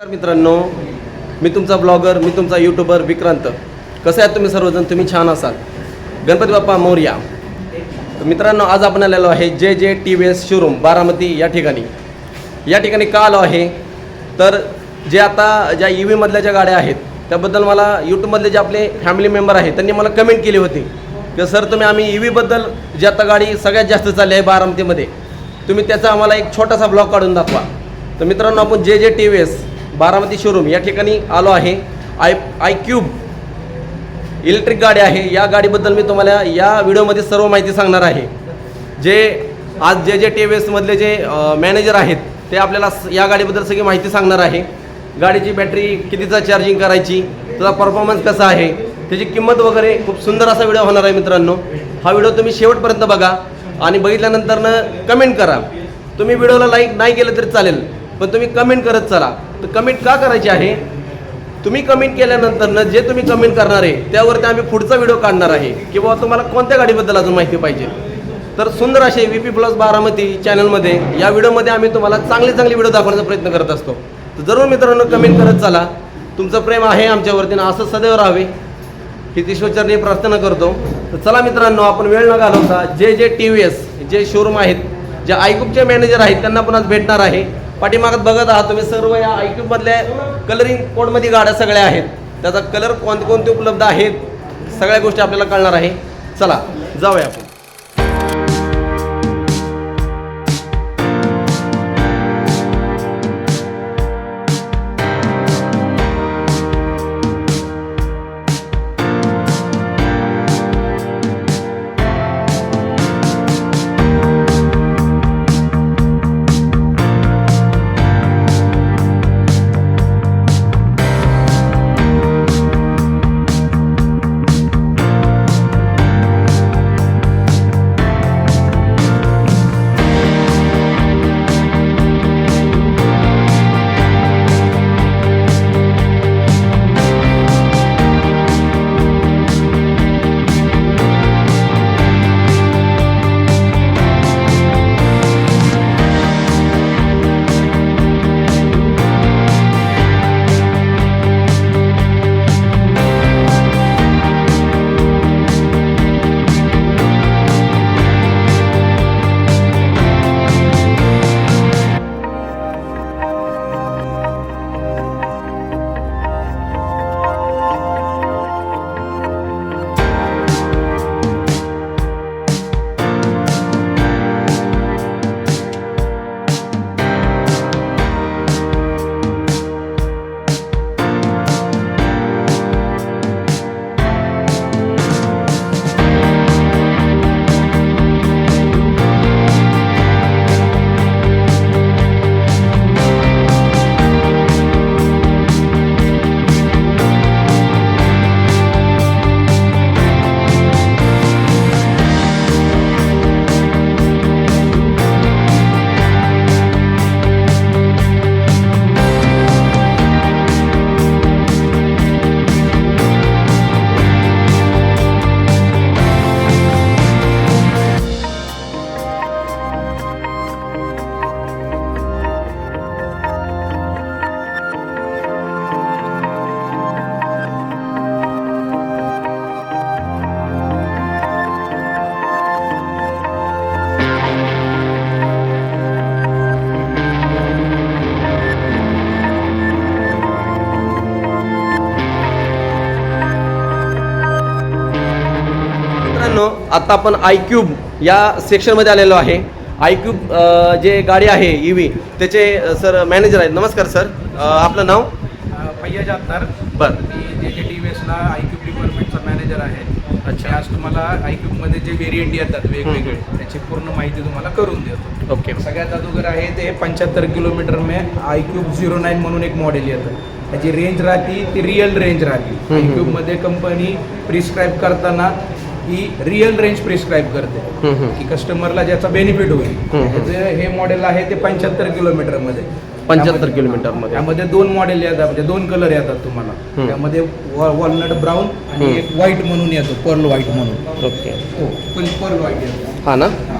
नमस्कार मित्रांनो मी तुमचा ब्लॉगर मी तुमचा यूट्यूबर विक्रांत. कसं आहे तुम्ही सर्वजण? तुम्ही छान असाल. गणपती बाप्पा मोर्या. मित्रांनो आज आपण आलेलो आहे J J T V S showroom Baramati या ठिकाणी. या ठिकाणी का आलो आहे? तर जे आता ज्या ई व्हीमधल्या ज्या गाड्या आहेत त्याबद्दल मला यूट्यूबमधले जे आपले फॅमिली मेंबर आहेत त्यांनी मला कमेंट केली होती. की सर तुम्ही आम्ही ई व्हीबद्दल जी आता गाडी सगळ्यात जास्त चालली आहे बारामतीमध्ये तुम्ही त्याचा आम्हाला एक छोटासा ब्लॉग काढून दाखवा. तर मित्रांनो आपण J J T V S Baramati showroom या ठिकाणी आलो आहे. आय आय क्यूब इलेक्ट्रिक गाडी आहे. या गाडीबद्दल मी तुम्हाला या व्हिडिओमध्ये सर्व माहिती सांगणार आहे. जे आज जे जे टी व्ही एसमधले जे मॅनेजर आहेत ते आपल्याला या गाडीबद्दल सगळी माहिती सांगणार आहे. गाडीची बॅटरी कितीचा चार्जिंग करायची त्याचा परफॉर्मन्स कसा आहे त्याची किंमत वगैरे खूप सुंदर असा व्हिडिओ होणार आहे मित्रांनो. हा व्हिडिओ तुम्ही शेवटपर्यंत बघा आणि बघितल्यानंतरनं कमेंट करा. तुम्ही व्हिडिओला लाईक नाही केलं तरी चालेल पण तुम्ही कमेंट करत चला. तर कमेंट का करायची आहे? तुम्ही कमेंट केल्यानंतरनं जे तुम्ही कमेंट करणार आहे त्यावरती आम्ही पुढचा व्हिडिओ काढणार आहे. की तुम्हाला कोणत्या गाडीबद्दल अजून माहिती पाहिजे? तर सुंदर असे व्ही पी प्लस बारामती चॅनलमध्ये या व्हिडिओमध्ये आम्ही तुम्हाला चांगले चांगले व्हिडिओ दाखवण्याचा प्रयत्न करत असतो. तर जरूर मित्रांनो कमेंट करत चला. तुमचं प्रेम आहे आमच्यावरती ना असं सदैव राहावे. ही ईश्वरचरणी प्रार्थना करतो. तर चला मित्रांनो आपण वेळ न घालवता J J T V S जे शोरूम आहेत जे आयक्यूबचे मॅनेजर आहेत त्यांना पण आज भेटणार आहे. पाठीमागत बघत आहात तुम्ही सर्व या आयक्यूबमधल्या कलरिंग कोडमध्ये गाड्या सगळ्या आहेत. त्याचा कलर कोणते कोणते उपलब्ध आहेत सगळ्या गोष्टी आपल्याला कळणार आहे. चला जाऊया आपण. आता आपण आयक्यूब या सेक्शनमध्ये आलेलो आहे. आयक्यूब जे गाडी आहे ई व्ही त्याचे सर मॅनेजर आहेत. नमस्कार सर. आपलं नाव? भैया जातार बर. मी जे जे टी व्ही एसला आयक्यूब डिपार्टमेंटचा मॅनेजर आहे. अच्छा. आज तुम्हाला आयक्यूबमध्ये जे व्हेरियंट येतात वेगवेगळे त्याची पूर्ण माहिती तुम्हाला करून देतो. ओके. सगळ्यात अगोदर आहे ते पंच्याहत्तर किलोमीटर मे आयक्यूब झिरो नाईन म्हणून एक मॉडेल येतं. त्याची रेंज राहते ती रिअल रेंज राहते. आयक्यूबमध्ये कंपनी प्रिस्क्राईब करताना ही रिअल रेंज प्रिस्क्राईब करते. की कस्टमरला ज्याचा बेनिफिट होईल. त्याचं हे मॉडेल आहे ते पंच्याहत्तर किलोमीटरमध्ये 75 किलोमीटरमध्ये. त्यामध्ये दोन मॉडेल येतात म्हणजे दोन कलर येतात तुम्हाला. त्यामध्ये वॉलनट ब्राऊन आणि. एक व्हाईट म्हणून येतो पर्ल व्हाईट म्हणून ओके हो पर्ल व्हाईट येतो हा ना हा.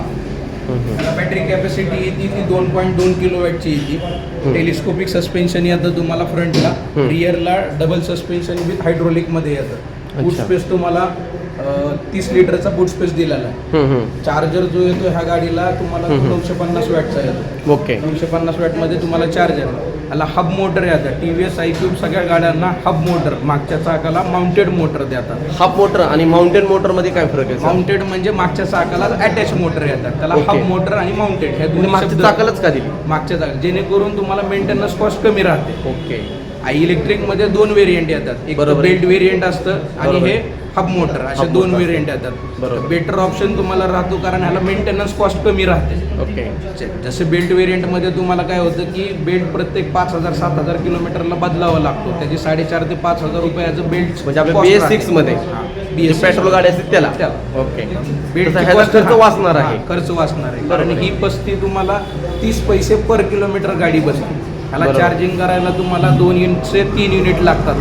बॅटरी कॅपॅसिटी येते ती दोन पॉईंट दोन किलो वॅटची येते टेलिस्कोपिक सस्पेन्शन येतं तुम्हाला फ्रंटला. रिअरला डबल सस्पेन्शन विथ हायड्रोलिकमध्ये येतं बूट अच्छा. स्पेस तुम्हाला तीस लिटरचा बूट स्पेस दिलेला आहे. चार्जर जो येतो ह्या गाडीला तुम्हाला. नऊशे पन्नास वॅटचा येतो ओके नऊशे पन्नास वॅटमध्ये तुम्हाला चार्जर याला हब मोटर येतात T V S iQube सगळ्या गाड्यांना हब मोटर मागच्या चाकाला माउंटेड मोटर देतात हाफ मोटर आणि माउंटेन मोटरमध्ये काय फरक आहे? माउंटेड म्हणजे मागच्या चाकाला अटॅच मोटर येतात त्याला. हब मोटर आणि माउंटेड हे म्हणजे दोन्ही मागच्या चाकालाच का दिली मागच्या चाक जेणेकरून तुम्हाला मेंटेनन्स कॉस्ट कमी राहते ओके इलेक्ट्रिकमध्ये दोन व्हेरियंट येतात एक. बेल्ट व्हेरियंट असतं आणि. हे हब मोटर असे Hub दोन motor व्हेरियंट. येतात. बरोबर. बेटर ऑप्शन तुम्हाला राहतो कारण ह्याला मेंटेनन्स कॉस्ट कमी राहते. ओके जसे बेल्ट व्हेरियंटमध्ये तुम्हाला काय होतं की बेल्ट प्रत्येक पाच हजार सात हजार किलोमीटरला बदलावा लागतो. त्याची साडेचार ते पाच हजार रुपयाचं बेल्ट म्हणजे आपल्या six मध्ये? पेट्रोल गाडी असते त्याला. त्याला. ओके ह्याचा खर्च वाचणार आहे. खर्च वाचणार आहे. बरोबर कारण आहे. ही पस्ती तुम्हाला तीस पैसे पर किलोमीटर गाडी बसते. ह्याला बरोबर. चार्जिंग करायला तुम्हाला दोन युनिटचे तीन युनिट लागतात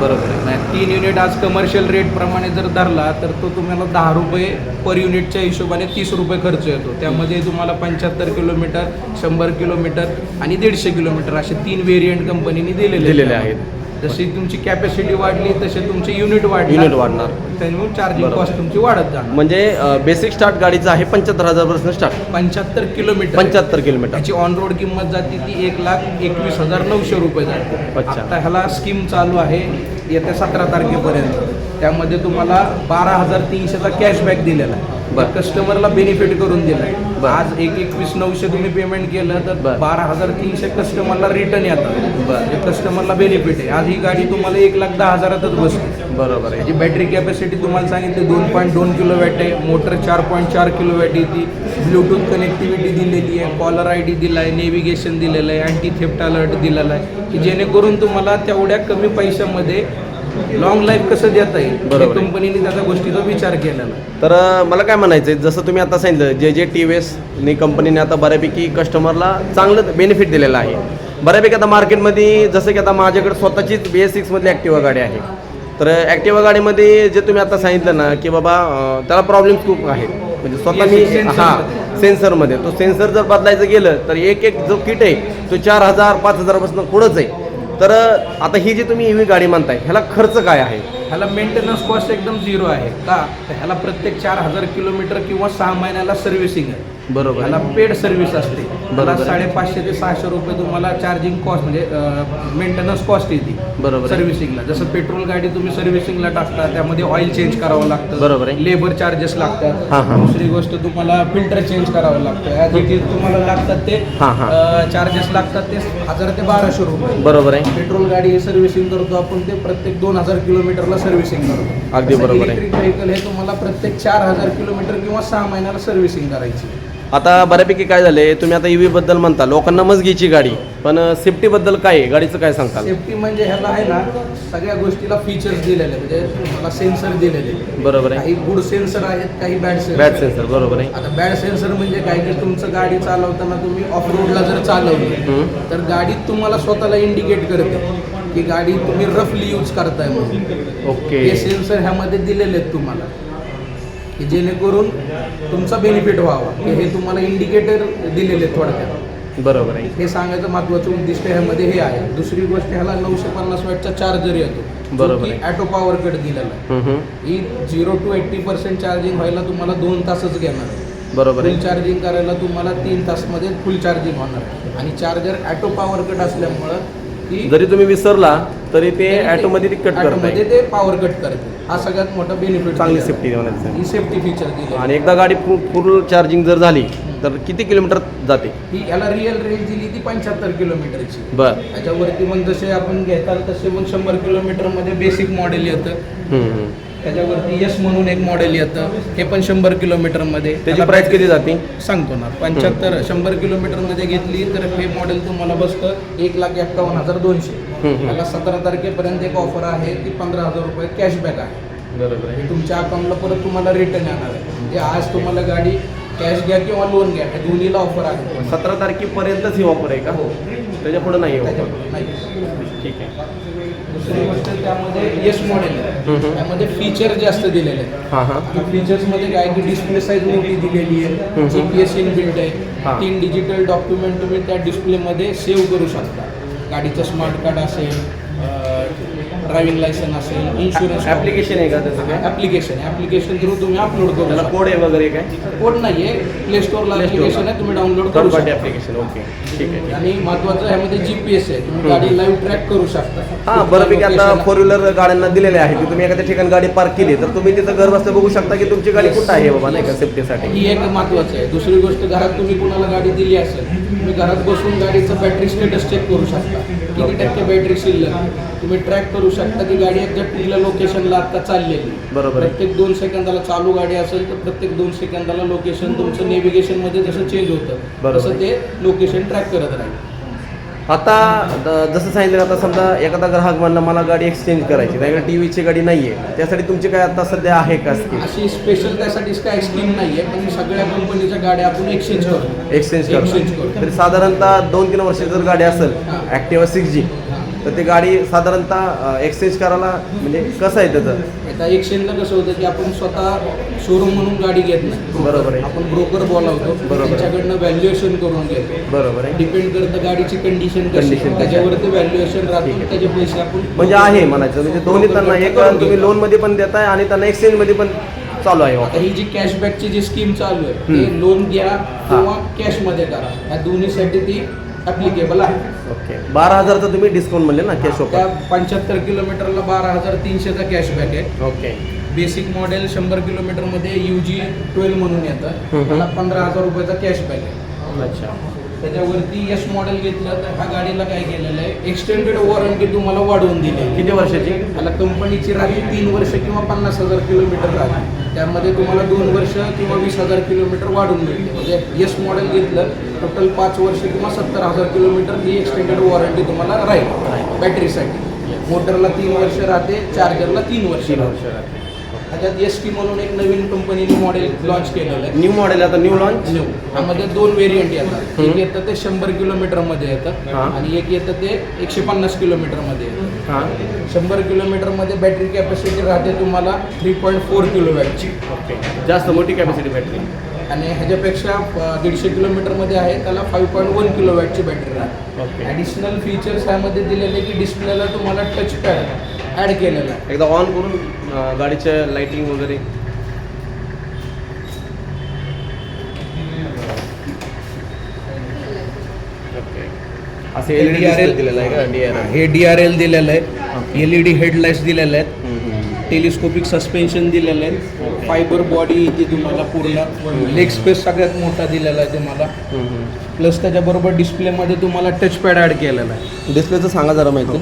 बरोबर आहे नाही तीन युनिट आज कमर्शियल रेट प्रमाणे जर धरला तर तो तुम्हाला दहा रुपये पर युनिटच्या हिशोबाने तीस रुपये खर्च येतो त्यामध्ये तुम्हाला पंच्याहत्तर किलोमीटर शंभर किलोमीटर आणि दीडशे किलोमीटर असे तीन व्हेरियंट कंपनीने दिलेले दिलेले आहेत. जशी तुमची कॅपॅसिटी वाढली तसे तुमचे युनिट वाढले युनिट वाढणार. त्यामुळे चार्जिंग बरोबर. कॉस्ट तुमची वाढत जाणार. म्हणजे बेसिक स्टार्ट गाडीचं आहे पंच्याहत्तर हजारपासून स्टार्ट पंच्याहत्तर किलोमीटर पंच्याहत्तर किलोमीटर त्याची ऑन रोड किंमत जाते ती एक लाख एकवीस हजार नऊशे रुपये जाते. अच्छा. आता ह्याला स्कीम चालू आहे येत्या सतरा तारखेपर्यंत. त्यामध्ये तुम्हाला बारा हजार तीनशेचा कॅशबॅक दिलेला आहे. बरं. कस्टमरला बेनिफिट करून दिलाय. बरं. आज एक एकवीस नऊशे तुम्ही पेमेंट केलं तर बरं. हजार तीनशे कस्टमरला रिटर्न येतात. बरं. कस्टमरला बेनिफिट आहे. आज ही गाडी तुम्हाला एक लाख दहा हजारातच बसते. बरोबर आहे. याची बॅटरी कॅपॅसिटी तुम्हाला सांगितली दोन पॉईंट दोन किलो वॅट आहे. मोटर चार पॉईंट चार किलो वॅट येते ब्लूटूथ कनेक्टिव्हिटी दिलेली आहे. कॉलर आय डी दिला आहे नेव्हिगेशन दिलेलं आहे. अँटी थेफ्ट अलर्ट दिलेला आहे. की जेणेकरून तुम्हाला तेवढ्या कमी पैशामध्ये लॉंग लाईफ कसं देता येईल बरोबर आहे. कंपनीने त्याचा गोष्टीचा विचार केलेला. तर अ, मला काय म्हणायचं आहे जसं तुम्ही आता सांगितलं जे जे टी व्ही एसनी कंपनीने आता बऱ्यापैकी कस्टमरला चांगलं बेनिफिट दिलेलं आहे बऱ्यापैकी आता मार्केटमध्ये जसं की आता माझ्याकडे स्वतःचीच बी एस सिक्समधली ॲक्टिवा गाडी आहे तर ॲक्टिवा गाडीमध्ये जे तुम्ही आता सांगितलं ना की बाबा अ, त्याला प्रॉब्लेम्स खूप आहेत म्हणजे स्वतः मी BS6 sensor हां मध्ये. सेन्सरमध्ये तो सेन्सर जर बदलायचं गेलं तर एक एक जो किट आहे तो चार हजार पाच हजारापासून पुढंच आहे तर आता ही जी तुम्ही ही गाडी म्हणताय ह्याला खर्च काय आहे? ह्याला मेंटेनन्स कॉस्ट एकदम झिरो आहे का तर ह्याला प्रत्येक चार हजार किलोमीटर किंवा सहा महिन्याला सर्व्हिसिंग आहे बरोबर ह्याला. पेड सर्व्हिस असते आहे. साडेपाचशे ते सहाशे रुपये तुम्हाला चार्जिंग कॉस्ट म्हणजे मेंटेनन्स कॉस्ट येते बरोबर. सर्व्हिसिंगला जसं पेट्रोल गाडी तुम्ही सर्व्हिसिंगला टाकता त्यामध्ये ऑइल चेंज करावं लागतं बरोबर आहे. लेबर चार्जेस लागतात. दुसरी गोष्ट तुम्हाला फिल्टर चेंज करावं लागतं तुम्हाला लागतात ते. चार्जेस लागतात ते हजार ते बाराशे रुपये बरोबर आहे पेट्रोल गाडी सर्व्हिसिंग करतो आपण ते प्रत्येक दोन हजार किलोमीटरला सर्व्हिसिंग करतो. अगदी बरोबर आहे. इलेक्ट्रिक व्हेकल हे तुम्हाला प्रत्येक चार हजार किलोमीटर किंवा सहा महिन्याला सर्व्हिसिंग करायची. आता बऱ्यापैकी काय झालंय तुम्ही आता ईव्ही बद्दल म्हणता लोकांना मज घ्यायची गाडी पण सेफ्टी बद्दल काय आहे? गाडीचं काय सांगताल? सेफ्टी म्हणजे ह्याला आहे ना सगळ्या गोष्टीला फीचर्स दिलेले म्हणजे तुम्हाला सेन्सर दिलेले. बरोबर आहे. काही गुड सेन्सर आहेत काही बॅड सेन्सर बॅट सेन्सर बरोबर आहे. आता बॅड सेन्सर म्हणजे काय की तुमचं गाडी चालवताना तुम्ही ऑफ रोडला जर चालवली हम्म. तर गाडीत तुम्हाला स्वतःला इंडिकेट करते. की गाडी तुम्ही रफली यूज करताय म्हणून. ओके. हे सेन्सर ह्यामध्ये दिलेले आहेत तुम्हाला. की जेणेकरून तुमचा बेनिफिट व्हावा. की हे तुम्हाला इंडिकेटर दिलेले आहेत थोडक्यात. बरोबर आहे. हे सांगायचं महत्वाचं उद्दिष्ट ह्यामध्ये हे आहे. दुसरी गोष्ट ह्याला नऊशे पन्नास वॅटचा चार्जर येतो. बरोबर. ॲटो पॉवर कट दिलेला आहे. ही zero to eighty percent charging व्हायला तुम्हाला दोन तासच घेणार आहे. बरोबर फुल आहे चार्जिंग करायला तुम्हाला तीन तासमध्ये फुल चार्जिंग होणार आणि चार्जर ॲटो पॉवर कट असल्यामुळं जरी तुम्ही विसरला तरी ते ॲटोमध्ये कट करताय ऑटोमध्ये ते पॉवर कट करते हा सगळ्यात मोठा बेनिफिट चांगली सेफ्टी ही सेफ्टी फीचर दिली आणि एकदा गाडी फुल चार्जिंग जर झाली तर किती किलोमीटर जाते? ही याला रिअल रेंज दिली ती पंच्याहत्तर किलोमीटरची बर. त्याच्यावरती मग जसे आपण घेताल तसे मग शंभर किलोमीटरमध्ये बेसिक मॉडेल येतं. त्याच्यावरती यस म्हणून एक मॉडेल येतं. हे पण शंभर किलोमीटरमध्ये. त्याची प्राइस किती जाते? सांगतो ना. पंच्याहत्तर शंभर किलोमीटरमध्ये घेतली तर हे मॉडेल तुम्हाला बसतं एक लाख एक्कावन्न हजार दोनशे. त्याला सतरा तारखेपर्यंत एक ऑफर आहे ती पंधरा हजार रुपये कॅशबॅक आहे. बरोबर हे तुमच्या अकाउंटला परत तुम्हाला रिटर्न येणार आहे. म्हणजे आज तुम्हाला गाडी कॅश घ्या किंवा लोन घ्या या दोन्हीला ऑफर आहे. सतरा तारखेपर्यंतच ही ऑफर आहे का? हो. त्याच्या पुढे नाही. ठीक आहे. दुसरी गोष्ट त्यामध्ये येस मॉडेल. आहे त्यामध्ये फीचर जास्त दिलेले आहेत हां फीचर्समध्ये काय की डिस्प्ले साईज मोठी दिलेली आहे हम्म. G P S inbuilt. आहे तीन डिजिटल डॉक्युमेंट तुम्ही त्या डिस्प्लेमध्ये सेव्ह करू शकता गाडीचं स्मार्ट कार्ड असेल ड्रायव्हिंग लायसन असेल इन्शुरन्स ॲप्लिकेशन आहे का त्याचं काय? ॲप्लिकेशन ॲप्लिकेशन थ्रू तुम्ही अपलोड करू त्याला शकता. कोड आहे वगैरे काय? कोड नाही आहे प्ले स्टोअरला Play Store ॲप्लिकेशन. आहे तुम्ही डाउनलोड थर्ड करू पार्टी शकता. ॲप्लिकेशन ओके ठीक आहे आणि महत्वाचं ह्यामध्ये जी पी एस आहे. तुम्ही. गाडी लाईव्ह ट्रॅक करू शकता. हां बऱ्यापैकी आता फोर व्हीलर गाड्यांना दिलेले आहे. की तुम्ही एखाद्या ठिकाणी गाडी पार्क केली तर तुम्ही तिथं घर बसल्या बघू शकता की तुमची गाडी कुठं आहे बाबा नाही का सेफ्टीसाठी ही एक महत्वाचं आहे. दुसरी गोष्ट घरात तुम्ही कुणाला गाडी दिली असेल तुम्ही घरात बसून गाडीचं बॅटरी स्टेटस चेक करू शकता किती टक्के बॅटरी शिल्लक. तुम्ही ट्रॅक करू शकता की गाडी एक्झॅक्ट कुठल्या लोकेशनला आता चाललेली बरोबर. प्रत्येक दोन सेकंदाला चालू गाडी असेल तर प्रत्येक दोन सेकंदाला लोकेशन तुमचं नेव्हिगेशनमध्ये जसं चेंज होतं. तसं ते लोकेशन ट्रॅक करत राहील आता जसं सांगितलं आता समजा एखादा ग्राहक म्हणला मला गाडी एक्सचेंज करायची त्याकडे टी व्हीची गाडी नाही आहे त्यासाठी तुमची काय आता सध्या आहे का स्कीम अशी स्पेशल त्यासाठीच काय स्कीम नाही आहे पण सगळ्या कंपनीच्या गाड्या आपण एक्सचेंज करतो. एक्सचेंज करतो. करू. तरी साधारणतः दोन तीन वर्षाची जर गाडी असेल. ॲक्टिवा सिक्स जी तर ती गाडी साधारणतः एक्सचेंज करायला म्हणजे कसं आहे त्याचं आता एक्सचेंजला कसं होतं की आपण स्वतः शोरूम म्हणून गाडी घेत नाही बरोबर आहे. आपण ब्रोकर बोलावतो बरोबर. त्यांच्याकडनं व्हॅल्युएशन करून घेतो बरोबर आहे डिपेंड करतं गाडीची कंडिशन कशी कशी त्याच्यावरती व्हॅल्युएशन ठीक राहतो आहे. त्याचे पैसे आपण म्हणजे आहे म्हणायचं म्हणजे दोन्ही त्यांना एक तुम्ही घेतो. लोनमध्ये पण देताय आणि त्यांना एक्सचेंजमध्ये पण चालू आहे आता offer. ही जी कॅशबॅकची जी स्कीम चालू आहे हम्म. ते लोन घ्या किंवा कॅशमध्ये करा या दोन्हीसाठी ती ॲप्लिकेबल आहे. ओके बारा हजारचं तुम्ही डिस्काउंट म्हणले ना कॅश त्या ऑफर पंच्याहत्तर किलोमीटरला बारा हजार तीनशेचा कॅशबॅक आहे. ओके बेसिक मॉडेल शंभर किलोमीटरमध्ये यू जी ट्वेल्व म्हणून येतं. हम्म. त्याला पंधरा हजार रुपयाचा कॅशबॅक आहे. अच्छा. त्याच्यावरती यश मॉडेल घेतलं तर ह्या गाडीला काय केलेलं आहे? एक्सटेंडेड वॉरंटी तुम्हाला वाढवून दिली आहे. किती वर्षाची? त्याला कंपनीची राहते तीन वर्ष किंवा पन्नास हजार किलोमीटर राहते त्यामध्ये तुम्हाला दोन वर्ष किंवा वीस हजार किलोमीटर वाढून मिळते. म्हणजे यश मॉडेल घेतलं टोटल पाच वर्ष किंवा सत्तर हजार किलोमीटर ही एक्सटेंडेड वॉरंटी तुम्हाला राहील. बॅटरीसाठी मोटरला तीन वर्ष राहते चार्जरला तीन वर्ष राहते. त्याच्यात एस टी म्हणून एक नवीन कंपनीने मॉडेल लॉन्च केलेलं आहे. न्यू मॉडेल आता न्यू लॉन्च न्यू त्यामध्ये दोन व्हेरियंट येतात. एक. येतं ते शंभर किलोमीटरमध्ये येतं हा. आणि एक येतं ते एकशे पन्नास किलोमीटरमध्ये येतं. हां. शंभर किलोमीटरमध्ये बॅटरी कॅपॅसिटी राहते तुम्हाला थ्री पॉईंट फोर किलो वॅटची ओके जास्त मोठी कॅपॅसिटी बॅटरी आणि ह्याच्यापेक्षा अं, दीडशे किलोमीटरमध्ये आहे त्याला फाईव्ह पॉईंट वन किलो वॅटची बॅटरी राहते. ओके ॲडिशनल फीचर्स ह्यामध्ये दिलेले की डिस्प्लेला तुम्हाला टच पॅड ॲड केलेला आहे. एकदा ऑन करून गाडीचं लाइटिंग वगैरे. असे एल ई डी दिलेलं आहे का? डी आर हे डी आर एल दिलेलं आहे. एल ई डी हेडलाईट्स दिलेले आहेत. टेलिस्कोपिक सस्पेन्शन दिलेलं आहे फायबर बॉडी इथे तुम्हाला पूर्ण लेग स्पेस सगळ्यात मोठा दिलेला आहे तुम्हाला. प्लस त्याच्याबरोबर डिस्प्लेमध्ये तुम्हाला टच पॅड ॲड केलेला आहे. डिस्प्लेचं सांगा जरा माहिती.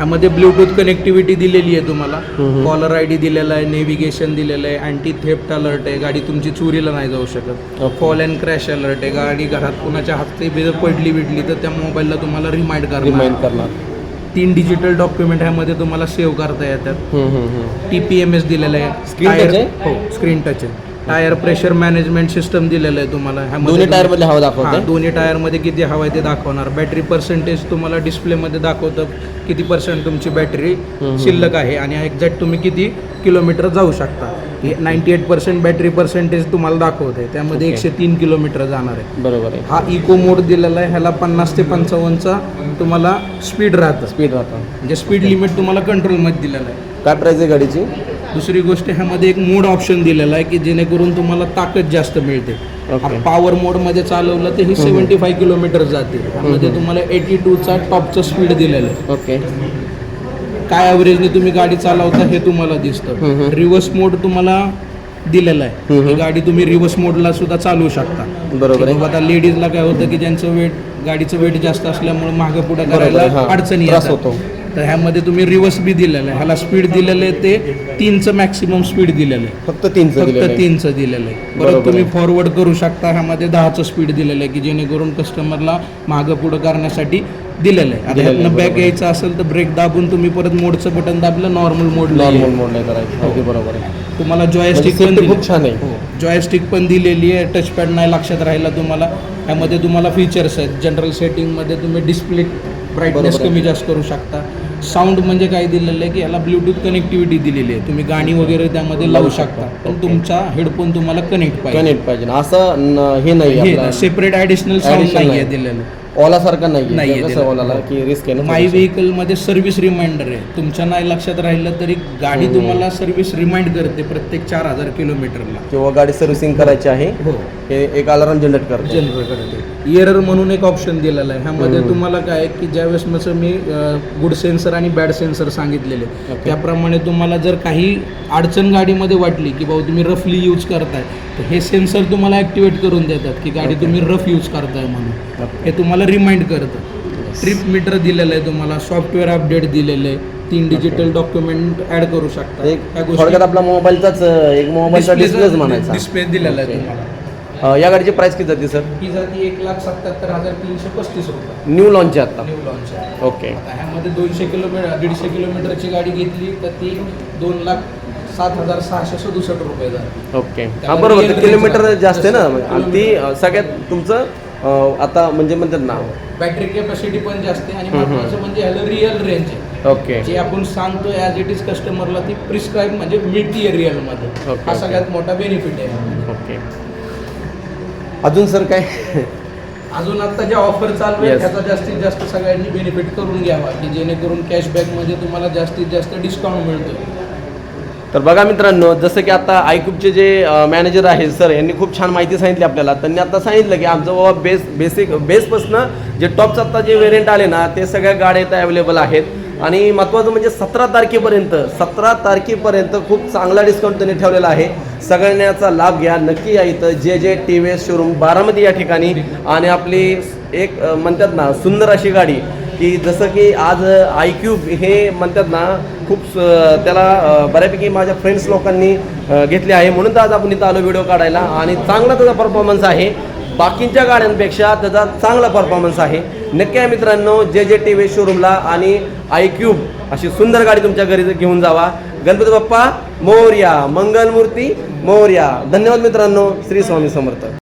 यामध्ये ब्लूटूथ कनेक्टिव्हिटी दिलेली आहे तुम्हाला. कॉलर आय डी दिलेला आहे नेव्हिगेशन दिलेलं आहे अँटी थेफ्ट अलर्ट आहे. गाडी तुमची चोरीला नाही जाऊ शकत. फॉल अँड क्रॅश अलर्ट आहे. गाडी घरात कुणाच्या हाती पडली बिडली तर त्या मोबाईलला तुम्हाला रिमाइंड करणार. तीन डिजिटल डॉक्युमेंट ह्यामध्ये तुम्हाला सेव्ह करता येतात. टी पी एम एस दिलेलं आहे? हो स्क्रीन टच आहे. टायर प्रेशर मॅनेजमेंट सिस्टम दिलेलं आहे तुम्हाला. ह्यामध्ये दोन्ही तुम्ही- टायरमध्ये हवा हां, दाखवते दोन्ही टायरमध्ये किती हवा आहे ते दाखवणार. बॅटरी पर्सेंटेज तुम्हाला डिस्प्लेमध्ये दाखवतं किती पर्सेंट तुमची बॅटरी हम्म. शिल्लक आहे आणि एक्झॅक्ट तुम्ही किती किलोमीटर जाऊ शकता. Ninety eight percent battery percentage तुम्हाला दाखवते त्यामध्ये. एकशे तीन किलोमीटर जाणार आहे. बरोबर आहे. हा इको मोड दिलेला आहे. ह्याला पन्नास ते पंचावन्नचा तुम्हाला स्पीड राहतं. स्पीड राहतं. म्हणजे स्पीड लिमिट तुम्हाला कंट्रोलमध्ये दिलेलं आहे. काय प्राइस आहे गाडीची? दुसरी गोष्ट ह्यामध्ये एक मोड ऑप्शन दिलेला आहे की जेणेकरून तुम्हाला ताकद जास्त मिळते. पॉवर मोडमध्ये चालवलं तर ही सेवन्टी फाय किलोमीटर जाते त्यामध्ये तुम्हाला एटी टूचा टॉपचं स्पीड दिलेलं आहे. ओके काय ॲव्हरेजने तुम्ही गाडी चालवता हे तुम्हाला. दिसतं रिव्हर्स मोड तुम्हाला दिलेला आहे. ही गाडी तुम्ही रिव्हर्स मोडला सुद्धा चालवू शकता बरोबर आहे आता लेडीजला काय होतं की ज्यांचं वेट गाडीचं वेट जास्त असल्यामुळे मागं पुढं करायला. अडचणी. होतो. तर ह्यामध्ये तुम्ही रिव्हर्स बी दिलेलं आहे ह्याला स्पीड दिलेलं आहे ते तीनचं मॅक्सिमम स्पीड दिलेलं आहे फक्त तीनचं फक्त. तीनचं दिलेलं आहे बरोबर परत तुम्ही. फॉरवर्ड करू शकता ह्यामध्ये दहाचं स्पीड दिलेलं आहे की जेणेकरून कस्टमरला मागं पुढं करण्यासाठी दिलेलं आहे. आता दिलेलं आहे, ह्यातनं बॅक बरोबर. यायचं असेल तर ब्रेक दाबून तुम्ही परत मोडचं बटन दाबलं नॉर्मल मोड नॉर्मल मोड नाही करायचं अगदी बरोबर आहे. तुम्हाला म्हणजे जॉयस्टिक पण safety दिली- खूप छान आहे. हो. जॉयस्टिक पण दिलेली आहे. टचपॅड नाही लक्षात राहिला तुम्हाला. ह्यामध्ये तुम्हाला फीचर्स आहेत. जनरल सेटिंगमध्ये तुम्ही डिस्प्ले ब्राईटनेस बरोबर आहे. कमी जास्त करू शकता. साऊंड म्हणजे काय दिलेलं आहे की याला ब्लूटूथ कनेक्टिव्हिटी दिलेली आहे. तुम्ही गाणी वगैरे त्यामध्ये लावू शकता. पण ओके. तुमचा हेडफोन तुम्हाला कनेक्ट पाहिजे. कनेक्ट पाहिजे. असं न- हे नाही हे आपलं. सेपरेट ॲडिशनल साऊंड Additional नाही आहे नाही. दिलेलं. ओलासारखं नाही नाहीये. ओलाला की रिस्क आहे ना माय थोडंसं. व्हेकलमध्ये सर्व्हिस रिमाइंडर आहे तुमच्या नाही लक्षात राहिलं तरी गाडी हम्म. तुम्हाला सर्व्हिस रिमाइंड करते प्रत्येक चार हजार किलोमीटरला किंवा गाडी सर्व्हिसिंग करायची आहे हो हे एक अलार्म जनरेट करतो जनरेट करते इयरर म्हणून एक ऑप्शन दिलेला आहे ह्यामध्ये. तुम्हाला काय आहे की ज्यावेळेस मग मी गुड सेन्सर आणि बॅड सेन्सर सांगितलेले Okay. त्याप्रमाणे तुम्हाला जर काही अडचण गाडीमध्ये वाटली की भाऊ तुम्ही रफली यूज करताय तर हे सेन्सर तुम्हाला ॲक्टिवेट करून देतात की गाडी Okay. तुम्ही रफ यूज करताय म्हणून Okay. हे तुम्हाला रिमाइंड करतं. ट्रिप मीटर दिलेलं आहे तुम्हाला सॉफ्टवेअर अपडेट दिलेलं आहे. तीन डिजिटल डॉक्युमेंट ॲड करू शकता. एक थोडक्यात आपला मोबाईलचाच एक मोबाईलचा डिस्प्लेच म्हणायचा. डिस्प्ले दिलेला आहे. तुम्हाला. या गाडीची प्राइस किती जाते सर ही जाती एक लाख सत्याहत्तर हजार तीनशे पस्तीस रुपये. न्यू लॉन्च आहे आता. न्यू लॉन्च आहे. ओके ह्यामध्ये दोनशे किलोमीटर दीडशे किलोमीटरची गाडी घेतली तर ती दोन लाख सात हजार सहाशे सदुसष्ट रुपये जाते. ओके बरोबर. किलोमीटर जास्त आहे ना? ती सगळ्यात तुमचं आता म्हणजे म्हणतात ना. बॅटरी कॅपॅसिटी पण जास्त आहे आणि. महत्वाचं म्हणजे ह्याला रिअल रेंज आहे. ओके जे आपण सांगतो ॲज इट इज कस्टमरला ती प्रिस्क्राईब म्हणजे मिळतीये रिअलमध्ये हा. सगळ्यात मोठा बेनिफिट आहे. ओके अजून सर काय? अजून आता ज्या ऑफर चालू आहे. त्याचा जास्तीत जास्त सगळ्यांनी बेनिफिट करून घ्यावा की जेणेकरून कॅशबॅकमध्ये तुम्हाला जास्तीत जास्त डिस्काउंट मिळतो तर बघा मित्रांनो जसं की आता आयकूबचे जे मॅनेजर आहेत सर यांनी खूप छान माहिती सांगितली आपल्याला. त्यांनी आता सांगितलं की आमचं बाबा बेस बेसिक बेसपासनं जे टॉपचं आत्ता जे व्हेरियंट आले ना ते सगळ्या गाड्या इथं अवेलेबल आहेत. आणि महत्त्वाचं म्हणजे सतरा तारखेपर्यंत सतरा तारखेपर्यंत खूप चांगला डिस्काउंट त्यांनी ठेवलेला आहे. सगळ्यांचा याचा लाभ घ्या. नक्की या इथं J J T V S showroom Baramati या ठिकाणी आणि आपली एक म्हणतात ना सुंदर अशी गाडी की जसं की आज आयक्यूब हे म्हणतात ना खूप स- त्याला बऱ्यापैकी माझ्या फ्रेंड्स लोकांनी घेतले आहे. म्हणून तर आज आपण इथं आलो व्हिडिओ काढायला. आणि चांगला त्याचा परफॉर्मन्स आहे. बाकींच्या गाड्यांपेक्षा त्याचा चांगला परफॉर्मन्स आहे. नक्की आहे मित्रांनो जे जे टी व्ही शोरूमला आणि आय क्यूब अशी सुंदर गाडी तुमच्या घरी घेऊन जावा. गणपती बाप्पा मोर्या मंगलमूर्ती मोर्या. धन्यवाद मित्रांनो श्री स्वामी समर्थ.